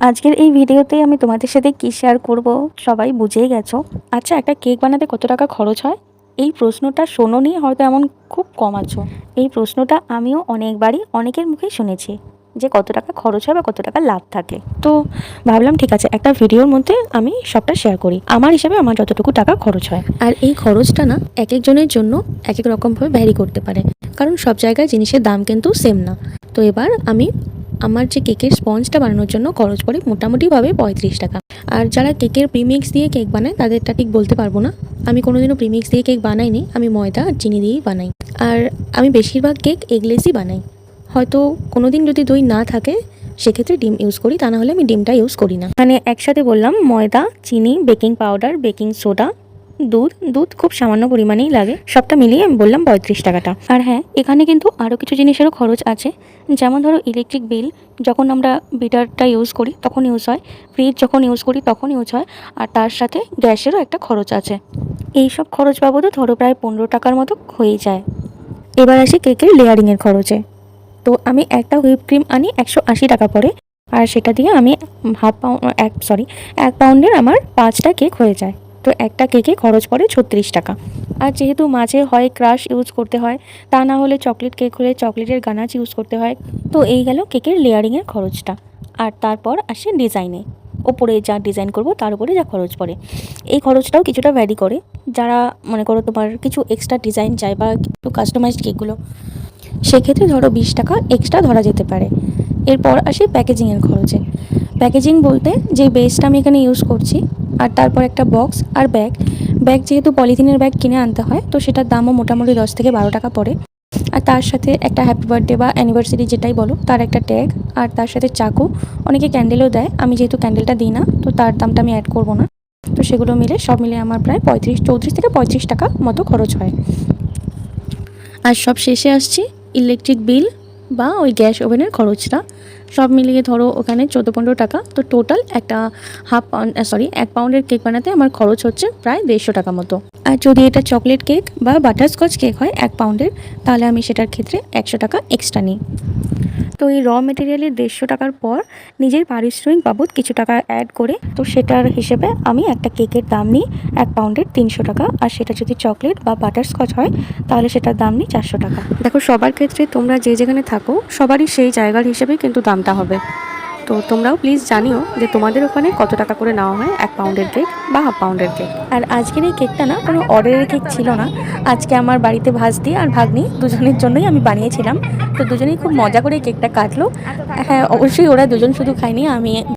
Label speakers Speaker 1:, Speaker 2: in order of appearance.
Speaker 1: আজকের এই ভিডিওতে আমি তোমাদের সাথে কী শেয়ার করব? সবাই বুঝেই গেছো। আচ্ছা একটা কেক বানাতে কত টাকা খরচ হয়? এই প্রশ্নটা শোনোনি হয়তো এমন খুব কম আছো। এই প্রশ্নটা আমিও অনেকবারই অনেকের মুখেই শুনেছি যে কত টাকা খরচ হয় বা কত টাকা লাভ থাকে। তো ভাবলাম, ঠিক আছে, একটা ভিডিওর মধ্যে আমি সবটা শেয়ার করি। আমার হিসাবে আমার যতটুকু টাকা খরচ হয়। আর এই খরচটা না এক একজনের জন্য এক এক রকমভাবে ভ্যারি করতে পারে। কারণ সব জায়গায় জিনিসের দাম কিন্তু সেম না। তো এবার আমি আমার যে কেকের স্পঞ্জটা বানানোর জন্য খরচ পড়ে মোটামুটিভাবে পঁয়ত্রিশ টাকা। আর যারা কেকের প্রিমিক্স দিয়ে কেক বানায়, তাদেরটা ঠিক বলতে পারব না। আমি কোনোদিনও প্রিমিক্স দিয়ে কেক বানাইনি, আমি ময়দা আর চিনি দিয়েই বানাই। আর আমি বেশিরভাগ কেক এগলেসই বানাই। হয়তো কোনো দিন যদি দই না থাকে, সেক্ষেত্রে ডিম ইউজ করি, তা না হলে আমি ডিমটা ইউজ করি না। মানে একসাথে বললাম ময়দা, চিনি বেকিং পাউডার বেকিং সোডা দুধ দুধ খুব সামান্য পরিমাণেই লাগে। সবটা মিলিয়ে আমি বললাম পঁয়ত্রিশ টাকাটা। আর হ্যাঁ এখানে কিন্তু আরও কিছু জিনিসেরও খরচ আছে। যেমন ধরো ইলেকট্রিক বিল যখন আমরা বিটারটা ইউজ করি, তখন ইউজ হয়। ফ্রিজ যখন ইউজ করি, তখন ইউজ হয়। আর তার সাথে গ্যাসেরও একটা খরচ আছে। এই সব খরচ বাবদও ধরো প্রায় পনেরো টাকার মতো হয়ে যায়। এবার আসি কেকের লেয়ারিংয়ের খরচে। তো আমি একটা হুইপ ক্রিম আনি একশো আশি টাকা পরে। আর সেটা দিয়ে আমি হাফ পাউন্ড এক সরি এক পাউন্ডের আমার পাঁচটা কেক হয়ে যায়। তো একটা কেকে খরচ পড়ে ছত্রিশ টাকা। আর যেহেতু মাঝে হয় ক্রাশ ইউজ করতে হয়, তা না হলে চকলেট কেক হলে চকলেটের গানাচ ইউজ করতে হয়। তো এই গেল কেকের লেয়ারিংয়ের খরচটা। আর তারপর আসে ডিজাইনে। ওপরে যা ডিজাইন করব তার উপরে যা খরচ পড়ে। এই খরচটাও কিছুটা ভ্যারি করে। যারা মনে করো তোমার কিছু এক্সট্রা ডিজাইন চাই বা একটু কাস্টমাইজড কেকগুলো, সেক্ষেত্রে ধরো বিশ টাকা এক্সট্রা ধরা যেতে পারে। এরপর আসি প্যাকেজিংয়ের খরচে। প্যাকেজিং বলতে যে বেসটা আমি এখানে ইউজ করছি আর তারপর একটা বক্স আর ব্যাগ ব্যাগ যেহেতু পলিথিনের ব্যাগ কিনে আনতে হয়, তো সেটার দামও মোটামুটি দশ থেকে বারো টাকা পড়ে। আর তার সাথে একটা হ্যাপি বার্থডে বা অ্যানিভার্সারি যেটাই বলো, তার একটা ট্যাগ আর তার সাথে চাকু। অনেকে ক্যান্ডেলও দেয়, আমি যেহেতু ক্যান্ডেলটা দিই না, তো তার দামটা আমি অ্যাড করব না। তো সেগুলো মিলে সব মিলে আমার প্রায় পঁয়ত্রিশ, চৌত্রিশ থেকে পঁয়ত্রিশ টাকা মতো খরচ হয়। আর সব শেষে আসছি ইলেকট্রিক বিল বা ওই গ্যাস ওভেনের খরচটা। সব মিলিয়ে ধরো ওখানে চোদ্দ পনেরো টাকা। তো টোটাল একটা হাফ পাউন্ড সরি এক পাউন্ডের কেক বানাতে আমার খরচ হচ্ছে প্রায় দেড়শো টাকা মতো। আর যদি এটা চকলেট কেক বা বাটারস্কচ কেক হয় এক পাউন্ডের তাহলে আমি সেটার ক্ষেত্রে একশো টাকা এক্সট্রা নিই। তো এই র মেটেরিয়ালের দেড়শো টাকার পর নিজের পারিশ্রমিক বাবদ কিছু টাকা অ্যাড করে, তো সেটার হিসেবে আমি একটা কেকের দাম নিই এক পাউন্ডের তিনশো টাকা। আর সেটা যদি চকলেট বা বাটারস্কচ হয়, তাহলে সেটার দাম নিই চারশো টাকা। দেখো, সবার ক্ষেত্রে তোমরা যে যেখানে থাকো, সবারই সেই জায়গার হিসেবে কিন্তু দামটা হবে। তো তোমরাও প্লিজ জানিও যে তোমাদের ওখানে কত টাকা করে নেওয়া হয়, এক পাউন্ডের কেক বা হাফ পাউন্ডের কেক আর আজকের এই কেকটা না, কোনো অর্ডারের কেক ছিল না। আজকে আমার বাড়িতে ভাজতি আর ভাগ্নি দুজনের জন্যই আমি বানিয়েছিলাম। তো দুজনেই খুব মজা করে কেকটা কাটলো। হ্যাঁ অবশ্যই ওরা দুজন শুধু খায়নি, আমি